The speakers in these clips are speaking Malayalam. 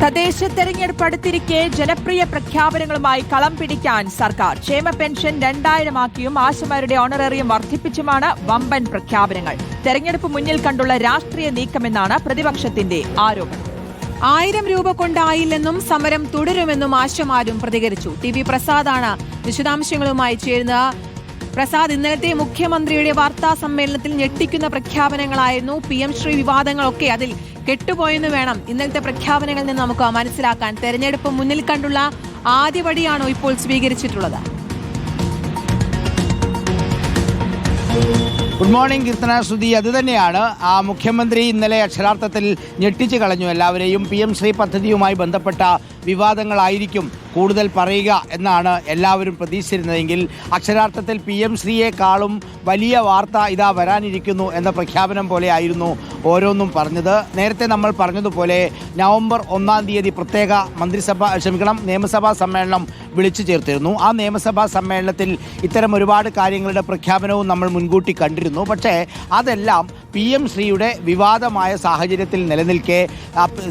തദ്ദേശ തെരഞ്ഞെടുപ്പ് അടുത്തിരിക്കെ ജനപ്രിയ പ്രഖ്യാപനങ്ങളുമായി കളം പിടിക്കാൻ സർക്കാർ. ക്ഷേമ പെൻഷൻ രണ്ടായിരമാക്കിയും ആശമാരുടെ ഓണറേറിയം വർദ്ധിപ്പിച്ചുമാണ് വമ്പൻ പ്രഖ്യാപനങ്ങൾ. തെരഞ്ഞെടുപ്പ് മുന്നിൽ കണ്ടുള്ള രാഷ്ട്രീയ നീക്കമെന്നാണ് പ്രതിപക്ഷത്തിന്റെ ആരോപണം. ആയിരം രൂപ കൊണ്ടായില്ലെന്നും സമരം തുടരുമെന്നും ആശമാരും പ്രതികരിച്ചു. ടി വി പ്രസാദാണ് വിശദാംശങ്ങളുമായി ചേരുന്ന പ്രസാദ് ഇന്നലത്തെ മുഖ്യമന്ത്രിയുടെ വാർത്താ സമ്മേളനത്തിൽ ഞെട്ടിക്കുന്ന പ്രഖ്യാപനങ്ങളായിരുന്നു. പി എം ശ്രീ വിവാദങ്ങളൊക്കെ അതിൽ കെട്ടുപോയെന്ന് വേണം ഇന്നലത്തെ പ്രഖ്യാപനങ്ങളിൽ നിന്ന് നമുക്ക് മനസ്സിലാക്കാൻ. തെരഞ്ഞെടുപ്പ് മുന്നിൽ കണ്ടുള്ള ആദ്യപടിയാണോ ഇപ്പോൾ സ്വീകരിച്ചിട്ടുള്ളത്? Good morning Keerthana Sruthi. അത് തന്നെയാണ്. ആ മുഖ്യമന്ത്രി ഇന്നലെ അക്ഷരാർത്ഥത്തിൽ ഞെട്ടിച്ചു കളഞ്ഞു. എല്ലാവരെയും പി എം ശ്രീ പദ്ധതിയുമായി ബന്ധപ്പെട്ട വിവാദങ്ങളായിരിക്കും കൂടുതൽ പറയുക എന്നാണ് എല്ലാവരും പ്രതീക്ഷിച്ചിരുന്നതെങ്കിൽ അക്ഷരാർത്ഥത്തിൽ പി എം ശ്രീയെക്കാളും വലിയ വാർത്ത ഇതാ വരാനിരിക്കുന്നു എന്ന പ്രഖ്യാപനം പോലെ ആയിരുന്നു ഓരോന്നും പറഞ്ഞത്. നേരത്തെ നമ്മൾ പറഞ്ഞതുപോലെ നവംബർ ഒന്നാം തീയതി പ്രത്യേക മന്ത്രിസഭ ക്ഷമിക്കണം നിയമസഭാ സമ്മേളനം വിളിച്ചു ചേർത്തിരുന്നു. ആ നിയമസഭാ സമ്മേളനത്തിൽ ഇത്തരം ഒരുപാട് കാര്യങ്ങളുടെ പ്രഖ്യാപനവും നമ്മൾ മുൻകൂട്ടി കണ്ടിരുന്നു. പക്ഷേ അതെല്ലാം പി എം ശ്രീയുടെ വിവാദമായ സാഹചര്യത്തിൽ നിലനിൽക്കെ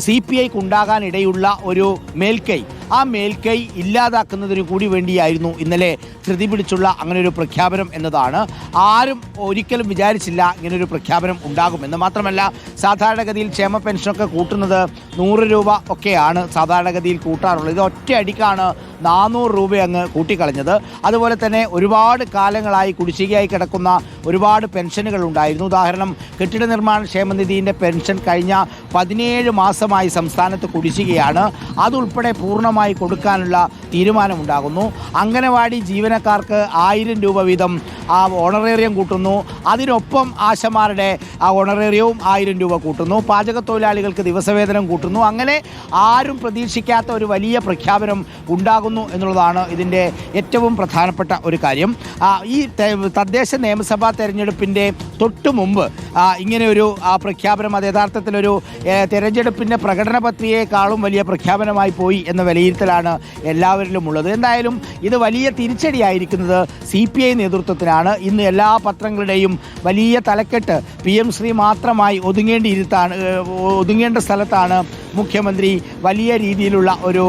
സി പി ഐക്ക് ഉണ്ടാകാനിടയുള്ള ഒരു മേൽക്കൈ ആ മേൽക്കൈ ഇല്ലാതാക്കുന്നതിന് കൂടി വേണ്ടിയായിരുന്നു ഇന്നലെ ധൃതി പിടിച്ചുള്ള അങ്ങനെ ഒരു പ്രഖ്യാപനം എന്നതാണ്. ആരും ഒരിക്കലും വിചാരിച്ചില്ല ഇങ്ങനൊരു പ്രഖ്യാപനം ഉണ്ടാകുമെന്ന് മാത്രമല്ല സാധാരണഗതിയിൽ ക്ഷേമ പെൻഷനൊക്കെ കൂട്ടുന്നത് നൂറ് രൂപ ഒക്കെയാണ് സാധാരണഗതിയിൽ കൂട്ടാറുള്ളത്. ഇത് ഒറ്റ അടിക്കാണ് നാനൂറ് രൂപ അങ്ങ് കൂട്ടിക്കളഞ്ഞത്. അതുപോലെ തന്നെ ഒരുപാട് കാലങ്ങളായി കുടിശ്ശികയായി കിടക്കുന്ന ഒരുപാട് പെൻഷനുകൾ ഉണ്ടായിരുന്നു. ഉദാഹരണം കെട്ടിട നിർമ്മാണ ക്ഷേമനിധിന്റെ പെൻഷൻ കഴിഞ്ഞ പതിനേഴ് മാസമായി സംസ്ഥാനത്ത് കുടിശ്ശികയാണ്. അതുൾപ്പെടെ പൂർണമായി കൊടുക്കാനുള്ള തീരുമാനമുണ്ടാകുന്നു. അംഗനവാടി ജീവനക്കാർക്ക് ആയിരം രൂപ വീതം ആ ഓണറേറിയം കൂട്ടുന്നു. അതിനൊപ്പം ആശമാരുടെ ആ ഓണറേറിയവും ആയിരം രൂപ കൂട്ടുന്നു. പാചക തൊഴിലാളികൾക്ക് ദിവസവേതനം കൂട്ടുന്നു. അങ്ങനെ ആരും പ്രതീക്ഷിക്കാത്ത ഒരു വലിയ പ്രഖ്യാപനം ഉണ്ടാകുന്നു എന്നുള്ളതാണ് ഇതിന്റെ ഏറ്റവും പ്രധാനപ്പെട്ട ഒരു കാര്യം. ഈ തദ്ദേശ നിയമസഭാ തെരഞ്ഞെടുപ്പിന്റെ തൊട്ട് മുമ്പ് ഇങ്ങനെയൊരു പ്രഖ്യാപനം അത് യഥാർത്ഥത്തിലൊരു തെരഞ്ഞെടുപ്പിന്റെ പ്രകടന പത്രികയെക്കാളും വലിയ പ്രഖ്യാപനമായി പോയി എന്ന വിലയിരുത്തലാണ് എല്ലാവരിലും ഉള്ളത്. എന്തായാലും ഇത് വലിയ തിരിച്ചടിയായിരിക്കുന്നത് സി പി ഐ നേതൃത്വത്തിനാണ്. ഇന്ന് എല്ലാ പത്രങ്ങളുടെയും വലിയ തലക്കെട്ട് പി എം ശ്രീ മാത്രമായി ഒതുങ്ങേണ്ടിയിരുത്താണ് ഒതുങ്ങേണ്ട സ്ഥലത്താണ് മുഖ്യമന്ത്രി വലിയ രീതിയിലുള്ള ഒരു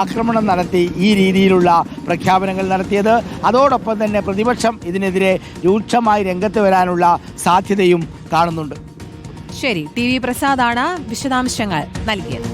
ആക്രമണം നടത്തി ഈ രീതിയിലുള്ള പ്രഖ്യാപനങ്ങൾ നടത്തിയത്. അതോടൊപ്പം തന്നെ പ്രതിപക്ഷം ഇതിനെതിരെ രൂക്ഷമായി രംഗത്ത് വരാനുള്ള സാധ്യതയും കാണുന്നുണ്ട്. ശരി ടി വി പ്രസാദാണ് വിശദാംശങ്ങൾ നൽകിയത്.